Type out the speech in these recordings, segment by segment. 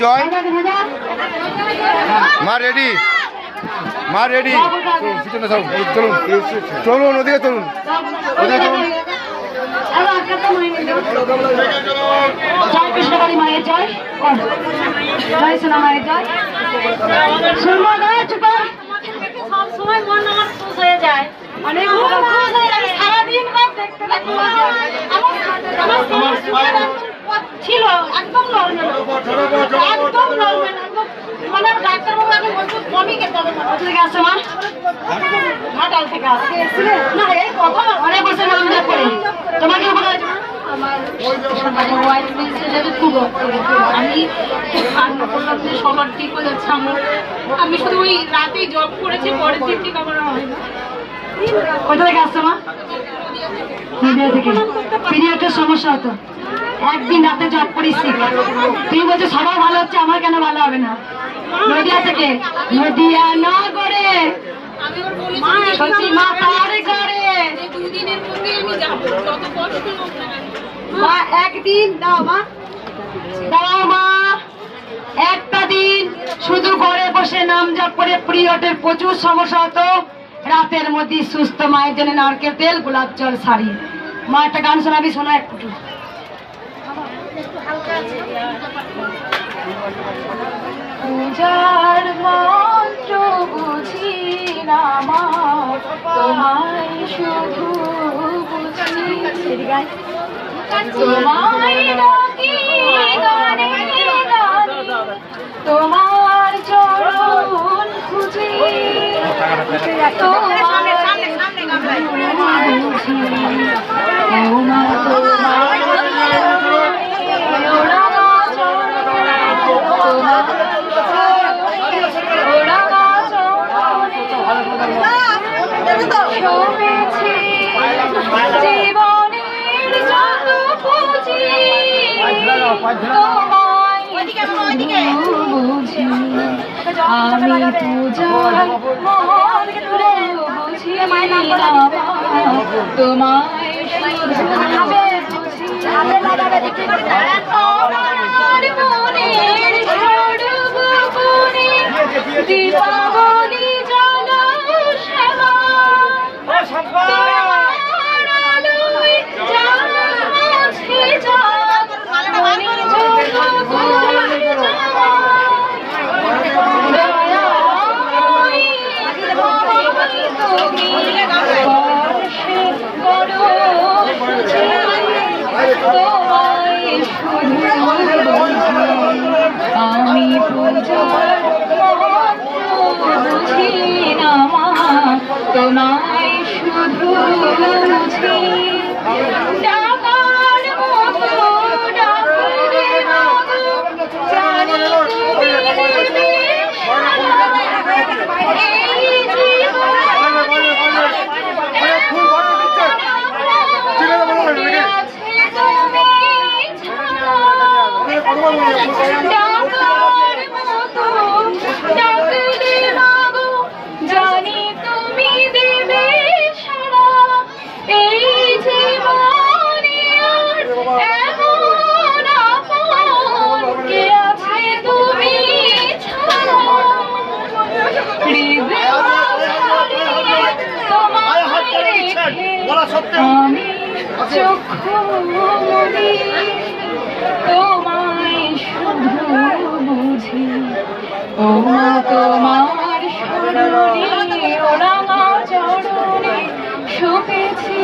জয়। মা রেডি মা রেডি চলুন চলুন ওদিকে চলুন। ওদিকে চলুন। জয় কৃষ্ণকালী মায়ের জয়। জয় সোনা মায়ের জয়। সুরমা গায়ে মন আমার খুশ হয়ে যায় অনেক খুশ হয়ে যায় সারাদিন দেখতে আমার ছিল, একদম নর্মাল একদম নর্মাল মানে আগে বলতো কমই আসছো মা। ঘাটাল থেকে আসছে না, এই কথা তোমাকে বলা? আমার হিসেবে খুব আমি যে সবার ঠিক আমি শুধু ওই রাতেই জব করেছি, পরের দিন ঠিক আমার হয় কোথা থেকে আসছো, মা? থেকে। সমস্যা হতো। একদিন রাতে জব করিস তুমি বলছো, সবাই ভালো হচ্ছে, আমার কেন ভালো হবে না? নদিয়া থেকে। নদিয়া নগরে। একদিন, দাও একটা দিন শুধু ঘরে বসে নাম করে প্রচুর রাতের মধ্যে সুস্থ মায়ের জন্য নারকেল তেল, গোলাপ জল শাড়ি মা, একটা গান শোনাবি, শোনা একটু পূজার মন্ত্র বুঝি না তোমায় শুধু বুঝি। তোমায় ডাকি গানে গানে তোমার চরণ খুঁজি। তোমায় বুঝি তোমার তোমার ওরা চরণে তোমার ওরা চরণে শোভেছে জীবনের যত পুঁজি তোমায় তোমায় শুধু বুঝি আমার মনের সর্বগুণে দীপাবলি জ্বালো শ্যামা তোমার আলোয় জ্বালাচ্ছে চাঁদ, মনে জ্বলকুল দয়াময়ী, তুমি স্পর্শে করো সুচি, তোমায় শুধু বুঝি, আমি পূজার মহত্ব বুঝি না মা, তোমায় শুধু বুঝি আমি চক্ষু মুদি তোমায় শুধু বুঝি। ও মা তোমার স্মরণে ওরাঙা চরণে শুকেছি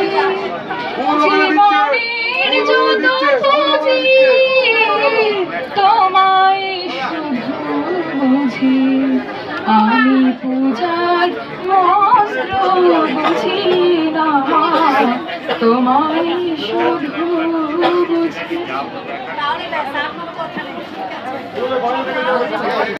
জীবনের যত পুঁজি তোমায় শুধু বুঝি। আমি পূজার মন্ত্র বুঝি। তোমায় শুধু বুঝি